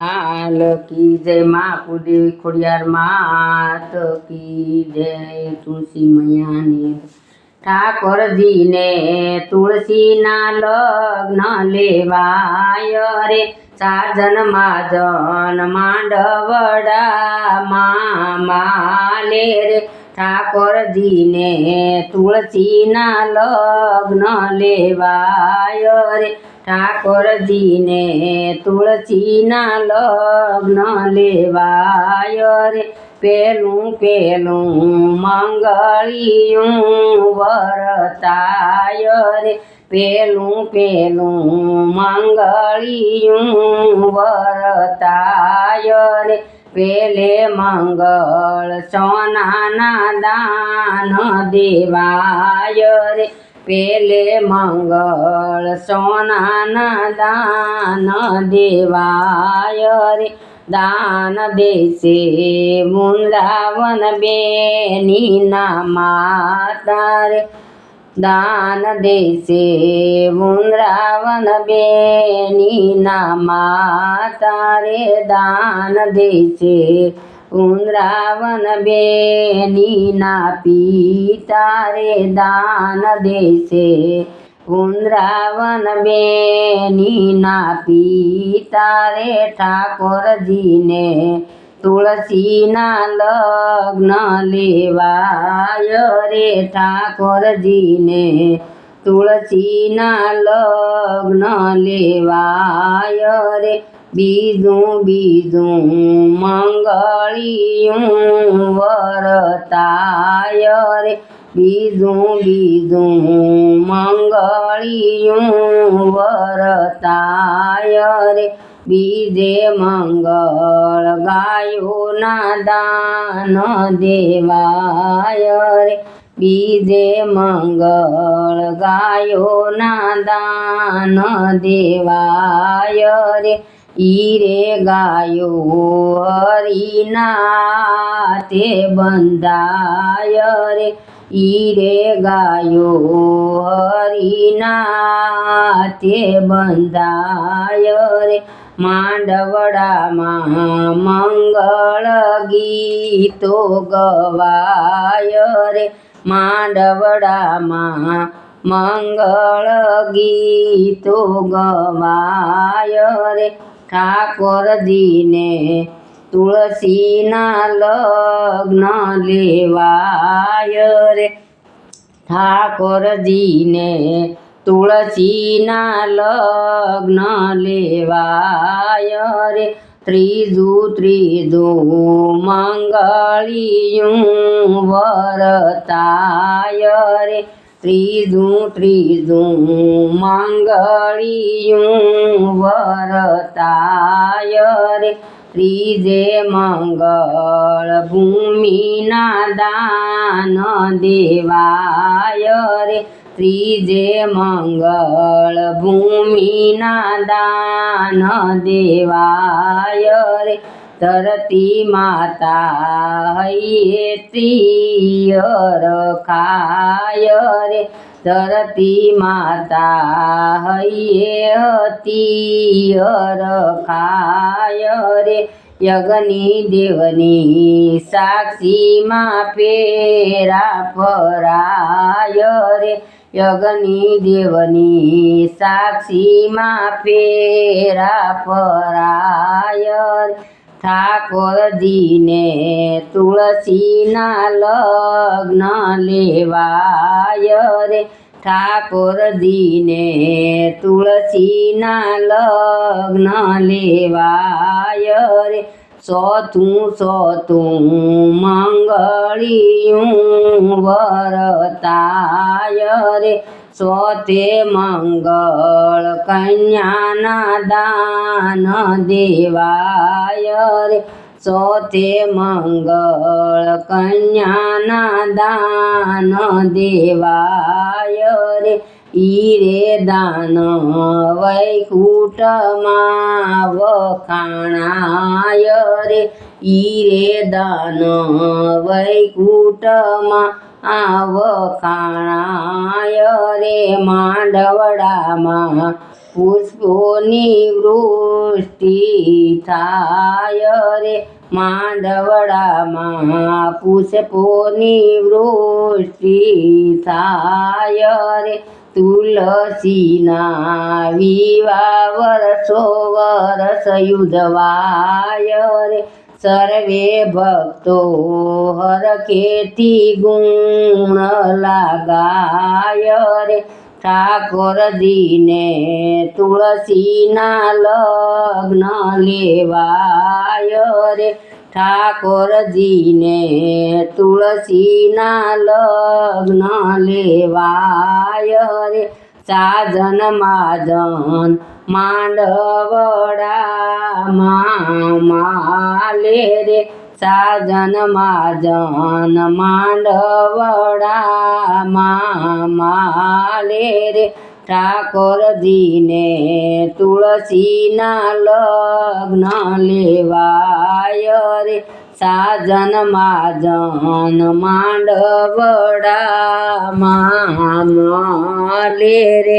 હાલ કી જય માં કુદેવી ખોડિયાર માત કી જય તુલસી મૈયાની ઠાકોરજીને તુલસીના લગ્ન લેવાય રે. સાજન માજન માંડવડા માલે રે. ઠાકોરજીને તુલસીના લગ્ન લેવાય રે. ઠાકોરજીને તુલસીના લગ્ન લેવાય રે. પેલું પેલું મંગળિયું વરતાય રે. પેલું પેલું મંગળિયું વરતાય રે. પેલે મંગળ સોનાના દાન દેવાય રે. પેલે મંગળ સોનાના દાન દેવાય રે. દાન દેશે વૃંદાવન બેનીના માતા રે દાન દેશે વૃંદાવન બેનીના માતા રે દાન દેશે વૃંદાવન બેનીના પિતા રે દાન દેશે વૃંદાવન બેનીના પિતા રે ઠાકોરજીને તુલસીના લગ્ન લેવાય રે ઠાકોરજીને તુલસીના લગ્ન લેવાય રે. બીજું બીજું મંગળિયું વરતાય રે. બીજું બીજું મંગળિયું વરતાય રે. બીજે મંગળ ગાયોના દાન દેવાય રે. બીજે મંગળ ગાયોના દાન દેવાય રે. ઈરે ગાયો હરિના તે બંધાય રે. ઈરે ગાયો હરિના તે બંધાય રે. માંડવડામાં મંગળ ગીતો ગવાય રે. માંડવડામાં મંગળ ગીતો ગવાય રે. ઠાકોરજીને તુલસીના લગ્ન લેવાય રે. ઠાકોરજીને તુલસીના લગ્ન લેવાય રે. ત્રીજું ત્રીજું મંગળિયું વરતાય રે. ત્રીજું ત્રીજું મંગળિયું વરતાય રે. ત્રીજે મંગળ ભૂમિના દાન દેવાય રે. ત્રીજે મંગળ ભૂમિના દાન દેવાય રે. ધરતી માતા હૈયે તિયર ખાય રે. ધરતી માતા હૈયે તિયર ખાય રે. યજ્ઞની દેવની સાક્ષીમાં પેરા ફરાય રે. યજ્ઞની દેવની સાક્ષીમાં પેરા ફરાય રે. ઠાકોરજીને તુલસીના લગ્ન લેવાય રે. ઠાકોરજીને તુલસીના લગ્ન લેવાય રે. સોતું ચોથું મંગળિયું વરતાય રે. સોતે મંગળ કન્યાના દાન દેવાય રે. સોતે મંગળ કન્યાના દાન દેવાય રે. ઈરે દાન વૈકુટમાં વખાણાય રે. ઈરે દાન વૈકુટમાં આ વખાણાય રે. માંડવડામાં પુષ્પોની વૃષ્ટિ થાય રે. માંડવડામાં પુષ્પોની વૃષ્ટિ થાય રે. તુલસીના વિવા વરસો વરસ યુધવાય રે. સર્વે ભક્તો હરખેથી ગુણ લાગાય રે. ઠાકોરજીને તુલસીના લગ્ન લેવાય રે. ઠાકોરજીને તુલસીના લગ્ન લેવાય રે. સાજન માજન માંડવડામાં માલે રે. સાજન માજન માંડવડામાં માલે રે ઠાકોરજીને તુલસીના લગ્ન લેવાય રે. સાજન માજન માંડવડામાં માલે રે